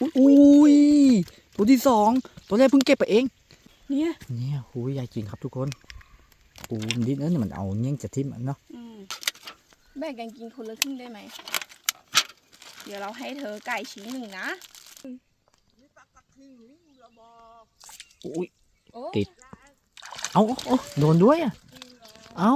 อุ้ยอุ้ยตัวที่สองตัวแรกเพิ่งเก็บไปเอง เนี่ยเนี่ยหูยใหญ่จริงครับทุกคนโอ้มันดิ้นเอ้ยมันเอาเงี้ยงจะทิ่มมันเนาะอืมแบ่งกันกินคนละครึ่งได้ไหม เดี๋ยวเราให้เธอไก่ชิ้นหนึ่งนะอุ้ยโอ้ติดเอาเอาเอาโดนด้วยอะ เอา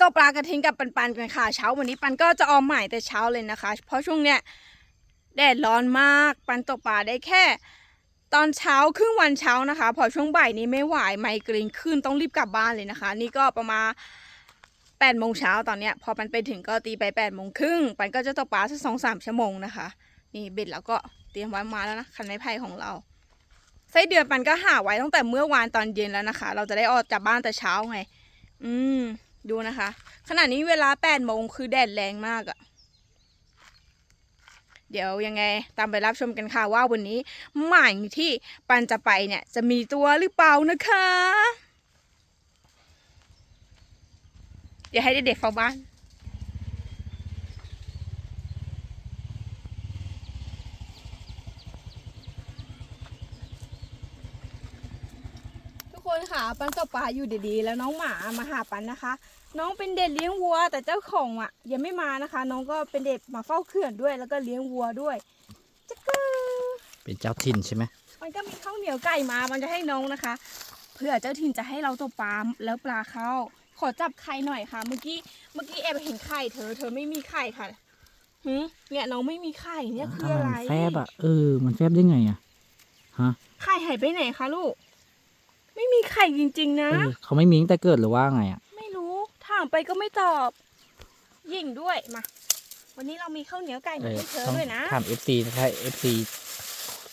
ตกปลากระทิงกับปันปันกันค่ะเช้าวันนี้ปันก็จะออมใหม่แต่เช้าเลยนะคะ เพราะช่วงเนี้ยแดดร้อนมากปันตกปลาได้แค่ ตอนเช้าครึ่งวันเช้านะคะ พอช่วงบ่ายนี้ไม่ไหวไมเกรนขึ้นต้องรีบกลับบ้านเลยนะคะ นี่ก็ประมาณแปดโมงเช้าตอนเนี้ยพอปันไปถึงก็ตีไปแปดโมงครึ่งปันก็จะตกปลาสักสองสามชั่วโมงนะคะ นี่เบ็ดแล้วก็เตรียมไว้มาแล้วนะคันไม้ไผ่ของเราไส้เดือนปันก็หาไว้ตั้งแต่เมื่อวานตอนเย็นแล้วนะคะ เราจะได้ออกจากบ้านแต่เช้าไง อืม ดูนะคะ ขณะนี้เวลาแปดโมงคือแดดแรงมากอะเดี๋ยวยังไงตามไปรับชมกันค่ะว่าวันนี้หมายที่ปันจะไปเนี่ย จะมีตัวหรือเปล่านะคะ เดี๋ยวให้เด็กๆเฝ้าบ้านทุกคนค่ะปันตกปลาอยู่ดีๆ แล้วน้องหมามาหาปันนะคะ น้องเป็นเด็กเลี้ยงวัว แต่เจ้าของอะ ยังไม่มานะคะ น้องก็เป็นเด็กมาเฝ้าเขื่อนด้วย แล้วก็เลี้ยงวัวด้วยจ๊กกือเป็นเจ้าถิ่นใช่ไหมมันก็มีข้าวเหนียวไก่มา มันจะให้น้องนะคะ เพื่อเจ้าถิ่นจะให้เราตกปลาแล้วปลาเข้า ขอจับไข่หน่อยค่ะ เมื่อกี้ เมื่อกี้แอบเห็นไข่เธอ เธอไม่มีไข่ค่ะหืมเนี่ยน้องไม่มีไข่เนี่ยคืออะไรมันแฟบอะ เออ มันแฟบได้ไงอะ ฮะ ไข่หายไปไหนคะลูก ไม่มีไข่จริงๆนะเออเขาไม่มีตั้งแต่เกิดหรือว่าไงอะไม่รู้ถามไปก็ไม่ตอบ ยิ่งด้วยมา วันนี้เรามีข้าวเหนียวไก่เอมาอให้เธอต้องด้วยนะถาม FC นะครับ FC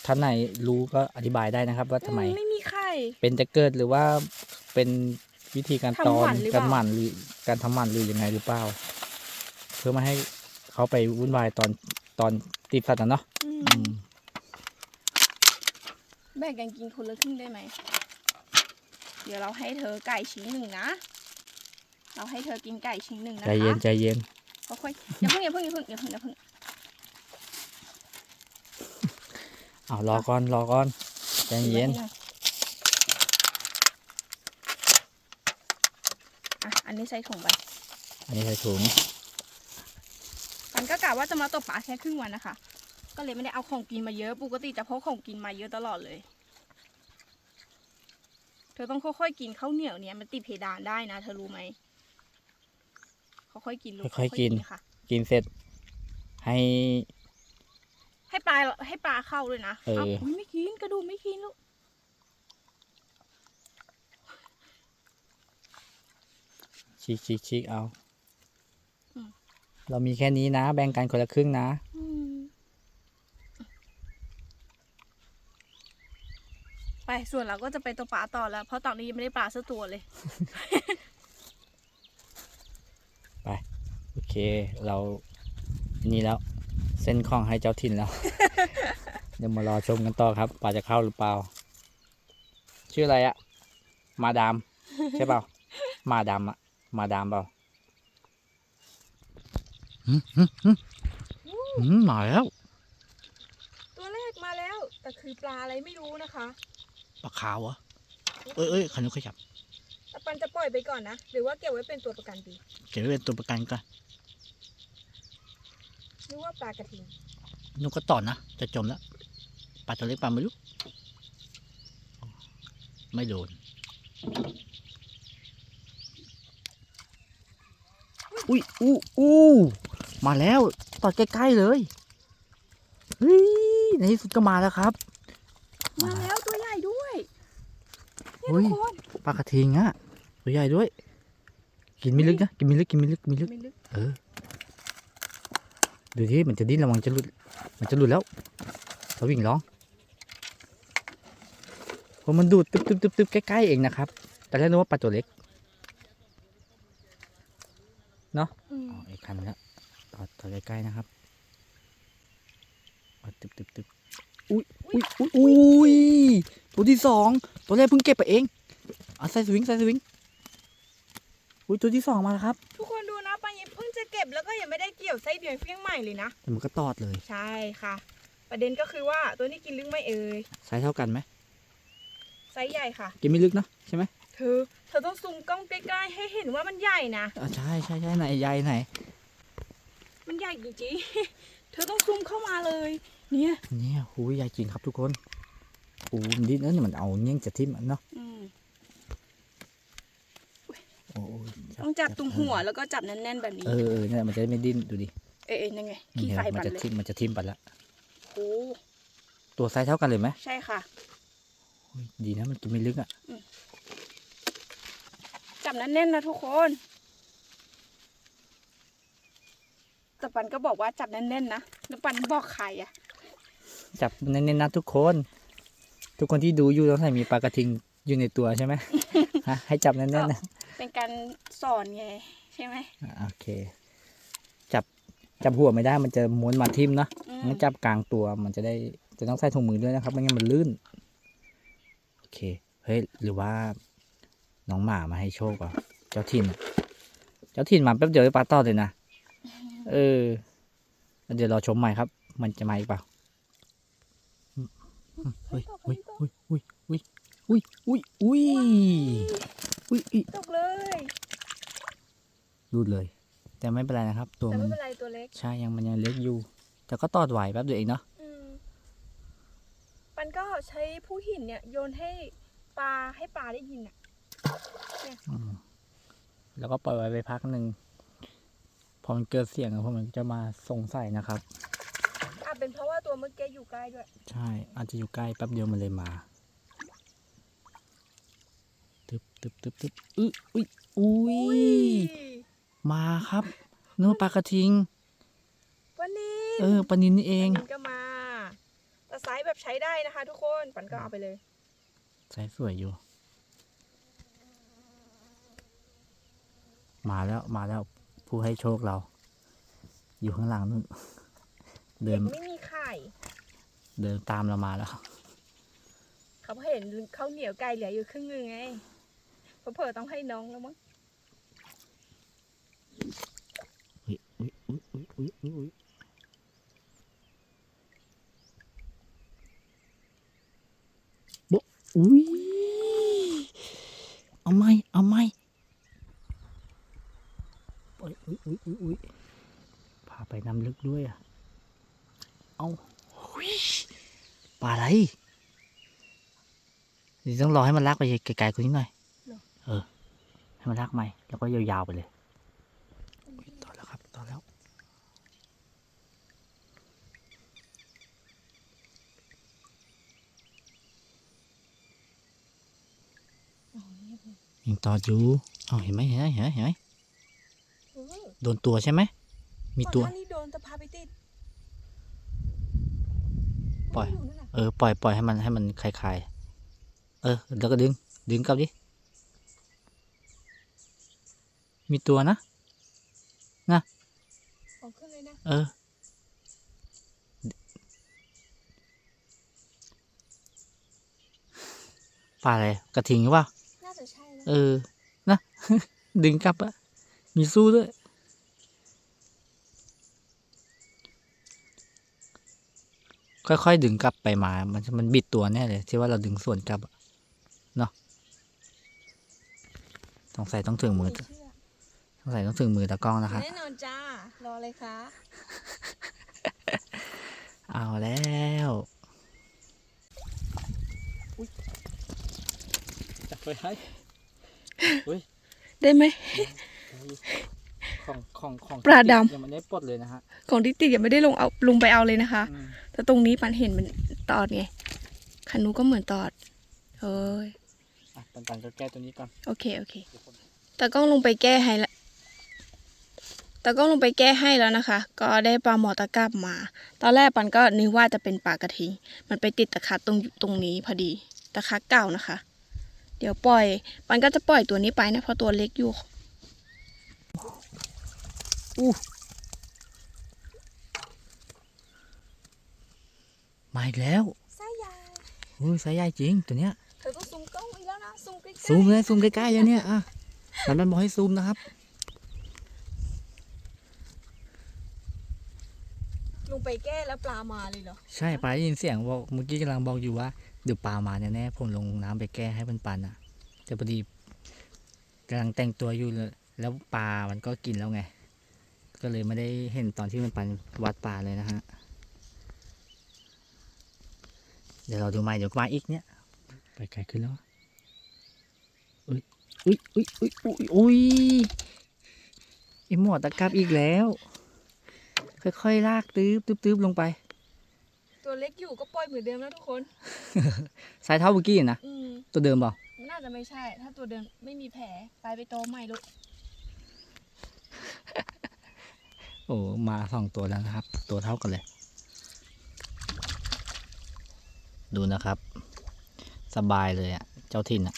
ท่านไหนรู้ก็อธิบายได้นะครับ ว่าทำไม อืไม่มีไข่ เป็นจะเกิดหรือว่าเป็นวิธีการตอทำหนมันหรือเปการล่าหมันหรือการทำหมันหรือยังไงหรือเปล่า เพื่อไมาให้เขาไปวุ่นวายตอนตอนติดสัตว์นะเนาะอืมอืมแบ่งกันกินคนละครึ่งได้ไหม เดี๋ยวเราให้เธอไก่ชิ้นหนึ่งนะ เราให้เธอกินไก่ชิ้นหนึ่งนะคะใจเย็นใจเย็นค่อยๆอย่าเพิ่งอย่าเพิ่งอย่าเพิ่งอย่าเพิ่งอย่าเพิ่งเอารอก่อนรอก่อนใจเย็นอะอันนี้ใส่ถุงไปอันนี้ใส่ถุงมันก็กะว่าจะมาตกปลาแค่ครึ่งวันนะคะ ก็เลยไม่ได้เอาของกินมาเยอะ ปกติจะพกของกินมาเยอะตลอดเลย เธอต้องค่อยๆกินข้าวเหนียวเนี่ยมันติดเพดานได้นะ เธอรู้ไหม ค่อยๆกินลูกค่อยๆกิน ค่ะ กินเสร็จ ให้ ให้ปลาให้ปลาเข้าด้วยนะเออาอุ๊ยไม่กินกระดูกไม่กินลูกชิกชิกชิกเอา เรามีแค่นี้นะ แบ่งกันคนละครึ่งนะ อืมไปส่วนเราก็จะไปตัวปลาต่อแล้ว เพราะตอนนี้ยังไม่ได้ปลาสักตัวเลย โอ เคเราอันนี้แล้ว เส้นข้องให้เจ้าถิ่นแล้ว เดี๋ยวมารอชมกันต่อครับปลาจะเข้าหรือเปล่า ชื่ออะไรอะมาดาม ใช่เปล่า มาดามอะมาดามเปล่าหืมหืมหืมหืมมาแล้ว ตัวแรกมาแล้ว แต่คือปลาอะไรไม่รู้นะคะปลาขาวเหรอเอ้ยเอ้ยขันยกขยับแต่ปันจะปล่อยไปก่อนนะ หรือว่าเก็บไว้เป็นตัวประกันดี เก็บไว้เป็นตัวประกันก่อน หรือว่าปลากระทิงนุกก็ต่อนะ จะจมแล้วปลาตัวเล็กปลาไม่รู้ไม่โดน อุ้ยอู้อู้มาแล้วตอดใกล้ๆเลยเฮ้ยในที่สุดก็มาแล้วครับ มาแล้วตัวใหญ่ด้วยนี่อุ้ยทุกคนปลากระทิงอะตัวใหญ่ด้วย กินไม่ลึกนะ กินไม่ลึก กินไม่ลึกไม่ลึก ไม่ลึกเออ ดูที่มันจะดิ้นระวังจะหลุด มันจะหลุดแล้วเราวิ่งร้องเพราะมันดูดตึ๊บตึ๊บตึ๊บตึ๊บใกล้ๆเองนะครับ แต่แรกนึกว่าปลาตัวเล็ก เนาะอืมอ๋ออีกคันแล้วต่อต่อใกล้ๆนะครับเอาตึบตึบตึบอุ้ยอุ้ยอุ้ยอุ้ยตัวที่สองตัวแรกเพิ่งเก็บไปเองเอาใส่สวิงใส่สวิงอุ้ยตัวที่สองมาแล้วครับ ทุกคน บแล้วก็ยังไม่ได้เกี่ยวไส้เดือนเฟี้ยงใหม่เลยนะแต่มันก็ตอดเลย ใช่ค่ะ ประเด็นก็คือว่าตัวนี้กินลึกไหม่เอ่ยไซส์เท่ากันไหมไซส์ใหญ่ค่ะ กินไม่ลึกเนอะใช่ไหมเธอเธอต้องซูมกล้องใกล้ๆให้เห็นว่ามันใหญ่นะอ่าใช่ใช่ใช่ไหนใหญ่ไหน มันใหญ่จริงๆเธอต้องซูมเข้ามาเลย เนี่ยเนี่ยหูยใหญ่จริงครับทุกคนโอ้มันดิ้นเอ้ยมันเอาเงี้ยงจะทิ่มมันเนาะ อืมโอ้ย ต้องจับตรงหัวแล้วก็จับแน่นๆแบบนี้ เออเออเนี่ยมันจะได้ไม่ดิ้นดูดิเอ๊ะนั่นไงขี้เห็นไฟไหมมัปันจะเลยทิ่มมันจะทิ่มไปละโอ้ตัวไซส์เท่ากันเลยไหมใช่ค่ะโอ้ยดีนะมันกินไม่ลึกอะจับแน่นๆนะทุกคนแต่ปันก็บอกว่าจับแน่นๆนะแล้วปันบอกใครอะจับเน้นๆนะทุกคน ทุกคนที่ดูอยู่ต้องใส่มีปลากระทิงอยู่ในตัวใช่ไหมฮะให้จับแน่นๆนะ เป็นการสอนไงใช่ไหมอะโอเค จับจับหัวไม่ได้มันจะม้วนมาทิ่มเนาะอืมงั้นจับกลางตัวมันจะได้จะต้องใส่ถุงมือด้วยนะครับไม่งั้นมันลื่น โอเค เฮ้ยหรือว่า น้องหมามาให้โชคเปล่าเจ้าถิ่นอะเจ้าถิ่นมาแป๊บเดียวได้ปลาต่อเลยนะเออแล้วเดี๋ยวรอชมใหม่ครับ มันจะมาอีกเปล่าอืมอืมเฮ้ยอุ้ยอุ้ยอุ้ยอุ้ยอุ้ยอุ้ยอุ้ย อุ้ยอุ้ยตกเลยรูดเลย แต่ไม่เป็นไรนะครับ ตัวแต่มัไม่นเป็นไรตัวเล็ก ใช่ยังมันยังเล็กอยู่ แต่ก็ตอดไหวแป๊บเดียวเองเนาะอืมปันก็ใช้ผู้หินเนี่ย โยนให้ปลาให้ปลาได้ยินอะ อืมแล้วก็ปล่อยไว้ไปพักหนึ่งพอมันเกิดเสียงอะพวกมันจะมาสงสัยนะครับ อาจเป็นเพราะว่าตัวเมื่อกี้อยู่ใกล้ด้วย ใช่อาจจะอยู่ใกล้แป๊บเดียวมันเลยมา ตึบตึบตึบตึอุ้ยอุ้ยอุ้ยมาครับนึกว่าปลากระทิงวันนี้เออปลานินนี่เองปันก็มา แต่ไซส์แบบใช้ได้นะคะ ทุกคนปันก็เอาไปเลยใส่สวยอยู่ มาแล้วมาแล้วผู้ให้โชคเรา อยู่ข้างหลังนู่นเดินไม่มีไข่เดินตามเรามาแล้ว เขาเห็นข้าวเหนียวไก่เหลืออยู่ครึ่งนึงไง เผลอๆต้องให้น้องแล้วมั้งอุ้ยอุ้ยอุ้ยอุ้ยอุ้ยอุ้ยบะอุ้ยเอาไหมเอาไหมอุ้ยอุ้ยอุ้ยอุ้ยอุ้ยพาไปน้ำลึกด้วยอะเอาอุ้ยปลาอะไรต้องรอให้มันลากไปไกลๆกว่านี้หน่อย ให้มันลากใหม่ แล้วก็ยาวๆไปเลยต่อแล้วครับต่อแล้ว ยังต่ออยู่เอาเห็นไหมเห็นไหมเห็นไหมเห็นไหมโดนตัวใช่ไหม มีตัว ก่อนหน้านี้โดนจะพาไปติดปล่อยมันนั่นน่ะเออ ปล่อยปล่อยให้มันให้มันคลายๆ เออ แล้วก็ดึง ดึงกลับดิ มีตัวนะของขึ้นเลยนะ เออ ปลาอะไร กระทิงหรือเปล่า น่าจะใช่นะ เออ นะ ดึงกลับอะมีสู้ด้วย ค่อยๆ ดึงกลับไปมา มันมันบิดตัวแน่เลยที่ว่าเราดึงส่วนกลับอะเนาะสงสัยต้องถึงมือ ไเชื่อสงสัยต้องถึงมือตากล้องนะครับแน่นอนจ้ารอเลยค่ะ เอาแล้วจับไปให้ได้ไหมของของของปลาดำยังไม่ได้ปลดเลยนะฮะของที่ติดยังไม่ได้ลงเอาลงไปเอาเลยนะคะอืมแต่ตรงนี้ปันเห็นมันตอดไงคันนูก็เหมือนตอดเอ้ยอะปันปันก็แก้ตัวนี้ก่อนโอเคโอเคตากล้องลงไปแก้ให้ละ ตากล้องลงไปแก้ให้แล้วนะคะ ก็ได้ปลาหมอตะกร้าบมา ตอนแรกปันก็นึกว่าจะเป็นปลากระทิงมันไปติดตะขาตรงตรงนี้พอดีตะขาเก่านะคะ เดี๋ยวปล่อย ปันก็จะปล่อยตัวนี้ไปนะเพราะตัวเล็กอยู่อู้มาอีกแล้วไส้ใหญ่อุ้ยสายใหญ่จริงตัวเนี้ยเธอต้องซูมกล้องอีกแล้วนะซูมใกล้ๆซูมเลยซูมใกล้ๆเลยเนี่ยอะมันมันบอกให้ซูมนะครับ ลงไปแก้แล้วปลามาเลยเหรอ ใช่ปลาได้ยินเสียงบอกเมื่อกี้กำลังบอกอยู่ว่าเดี๋ยวปลามาแน่ๆผมลงน้ำไปแก้ให้มันปันอะ แต่พอดีกำลังแต่งตัวอยู่เลยแล้วปลามันก็กินแล้วไง ก็เลยไม่ได้เห็นตอนที่มันปันวัดปลาเลยนะฮะ เดี๋ยวเราดูใหม่เดี๋ยวมาอีกเนี่ย ไปไกลขึ้นแล้วอุ้ยอุ้ยอุ้ยอุ้ยอุ้ยอุ้ยไอหมอตะกรับอีกแล้ว ค่อยๆลากตื้บตื้บตื้บลงไป ตัวเล็กอยู่ก็ปล่อยเหมือนเดิมแล้วทุกคนสายเท้าเมื่อกี้นะอืมตัวเดิมเปล่ามันน่าจะไม่ใช่ ถ้าตัวเดิมไม่มีแผลไปไปโตใหม่ลูกโอ้มาสองตัวแล้วนะครับ ตัวเท่ากันเลย ดูนะครับ สบายเลยอะเจ้าถิ่นอะ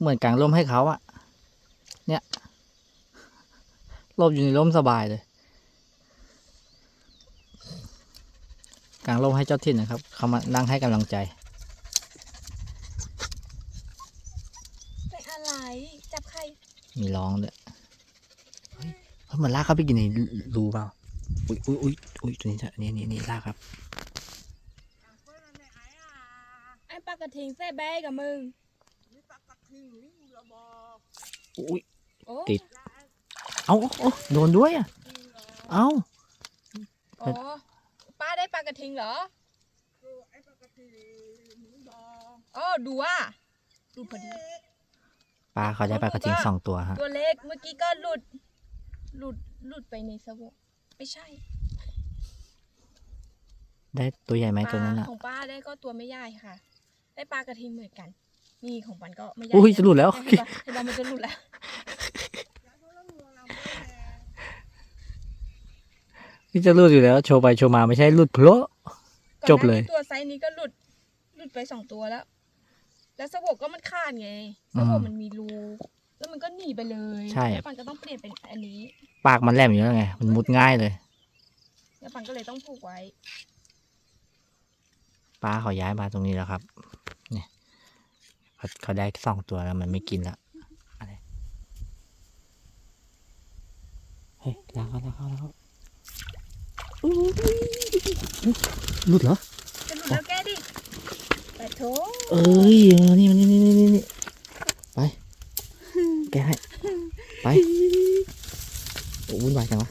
เหมือนกางร่มให้เขาอะเนี่ยหลบอยู่ในร่มสบายเลย กางร่มให้เจ้าถิ่นนะครับ เขามานั่งให้กำลังใจเป็นอะไร จับใคร มีร้องด้วยเฮ้ยเฮ้ยมันลากเข้าไปกินในรูเปล่าอุ้ยอุ้ยอุ้ยอุ้ยตัวนี้จะนี่นี่นี่ลากครับไอ้ปลากระทิงแซ่แบ้กับมึงอุ้ยโอ้ติด เอาเอาเอาโดนด้วยอะ เอาอ๋อป้า ได้ปลากระทิงเหรออ๋อดูว่าดูพอดี ปลาเขาได้ปลากระทิงสองตัวฮะ ตัวเล็กเมื่อกี้ก็หลุด หลุดหลุดไปในสวะไม่ใช่ ได้ตัวใหญ่ไหมปตัวนั้นลาอะ ของป้าได้ก็ตัวไม่ใหญ่ค่ะ ได้ปลากระทิงเหมือนกัน นี่ของปันก็ไม่ใหญ่อุ้ยจะหลุดแล้วเห็นปะเห็นปะมันจะหลุดแล้ว นี่จะหลุดอยู่แล้ว โชว์ไปโชว์มาไม่ใช่หลุดเพราะจบเลยก่อนหน้านี้ตัวไซส์นี้ก็หลุดหลุดไปสองตัวแล้ว แล้วสวกก็มันขาดไงสวกมันมีรูแล้วมันก็หนีไปเลยใช่ แล้วปันก็ต้องเปลี่ยนเป็นอันนี้ ปากมันแหลมอยู่แล้วไง มันมุดง่ายเลย แล้วปันก็เลยต้องผูกไว้ปลาเขาย้ายมาตรงนี้แล้วครับ เนี่ยเขาเขาได้สองตัวแล้วมันไม่กินแล้วอะไรเฮ้ยลากเขาลากเขาลากเขาอุ๊ย หลุดเหรอจะหลุดแล้วแกดิแต่โถเอ้ยเอานี่มันนี่นี่นี่นี่ไป แกให้ ไปโอ้วุ่นวายจังวะ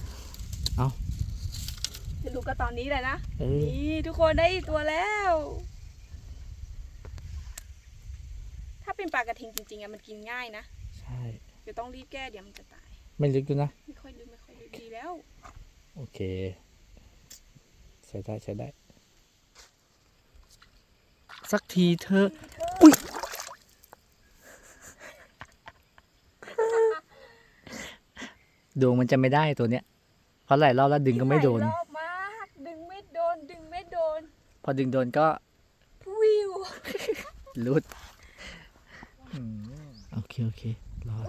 จะรู้ก็ตอนนี้แหละนะเออนี่ทุกคนได้อีกตัวแล้ว ถ้าเป็นปลากระทิงจริงๆอะมันกินง่ายนะ ใช่ เดี๋ยวต้องรีบแก้เดี๋ยวมันจะตาย ไม่ลึกด้วยนะ ไม่ค่อยลึกไม่ค่อยลึกดีแล้ว โอเค ใช้ได้ใช้ได้ สักทีเธอะอุ๊ยดวงมันจะไม่ได้ตัวเนี้ย เพราะหลายรอบแล้วดึงก็ไม่โดน หลายรอบมากดึงไม่โดน ดึงไม่โดน พอดึงโดนก็วิวรุด อืมโอเค โอเค รอด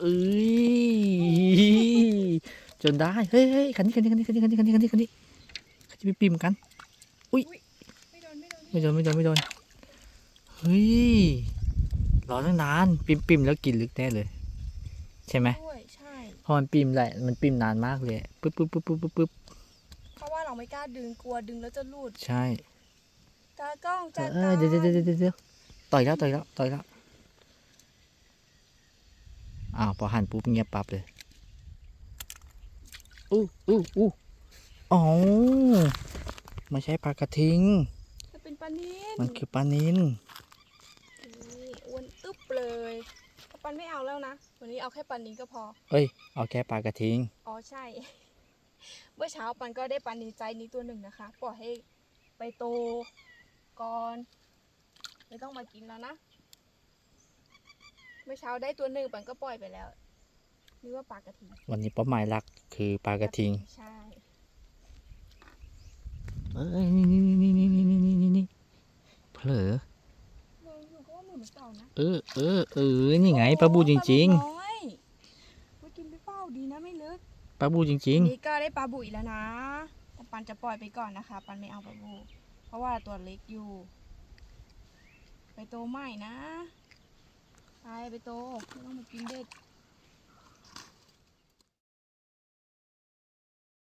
เออโอ้เอ้ยจนได้เฮ้ยเฮ้ยคันนี้คันนี้คันนี้คันนี้คันนี้คันนี้คันนี้คันนี้คันนี้ไปปิมกันไม่โดนไม่โดนไม่โดนไม่โดนไม่โดนเฮ้ยรอตั้งนานปิมปิมแล้วกินลึกแน่เลย ใช่ไหมด้วยใช่พอมันปิมแหละมันปิมนานมากเลยปึ๊บปึ๊บปึ๊บปึ๊บปึ๊บปึ๊บเพราะว่าเราไม่กล้าดึงกลัวดึงแล้วจะหลุดใช่ตากล้องเอจัดอการเดี๋ยวเดี๋ยวเดี๋ยวเดี๋ยวเดี๋ยวต่อยแล้วต่อยแล้วต่อยแล้ว อ้าวพอหันปุ๊บเงียบปั๊บเลยอู้อู้อู้อ๋อไม่ใช่ปลากระทิงจะเป็นปลานินมันคือปลานินนี่อ้วนอึ๊บเลยปันไม่เอาแล้วนะ วันนี้เอาแค่ปลานินก็พอ เอ้ย เอาแค่ปลากระทิง อ๋อใช่ เมื่อเช้าปันก็ได้ปลานินใจนี้ตัวหนึ่งนะคะ ปล่อยให้ไปโตก่อน ไม่ต้องมากินแล้วนะ เมื่อเช้าได้ตัวหนึ่งปันก็ปล่อยไปแล้วนึกว่าปลากระทิงวันนี้เป้าหมายหลักคือปลากระทิงใช่เอ้ยนี่นี่นี่นี่นี่นี่นี่นี่เผลอมองอยู่ก็รือเปล่านะเออเออเออนี่ไงปลาบูจริงโอ้ปลาบูน้อยว่ากินไปเปล่าดีนะไม่ลึกๆปลาบูจริง นี่ก็ได้ปลาบูอีกแล้วนะ แต่ปันจะปล่อยไปก่อนนะคะ ปันไม่เอาปลาบู เพราะว่าตัวเล็กอยู่ ไปโตใหม่นะ ไปไปโตไม่ต้องมากินเด็ด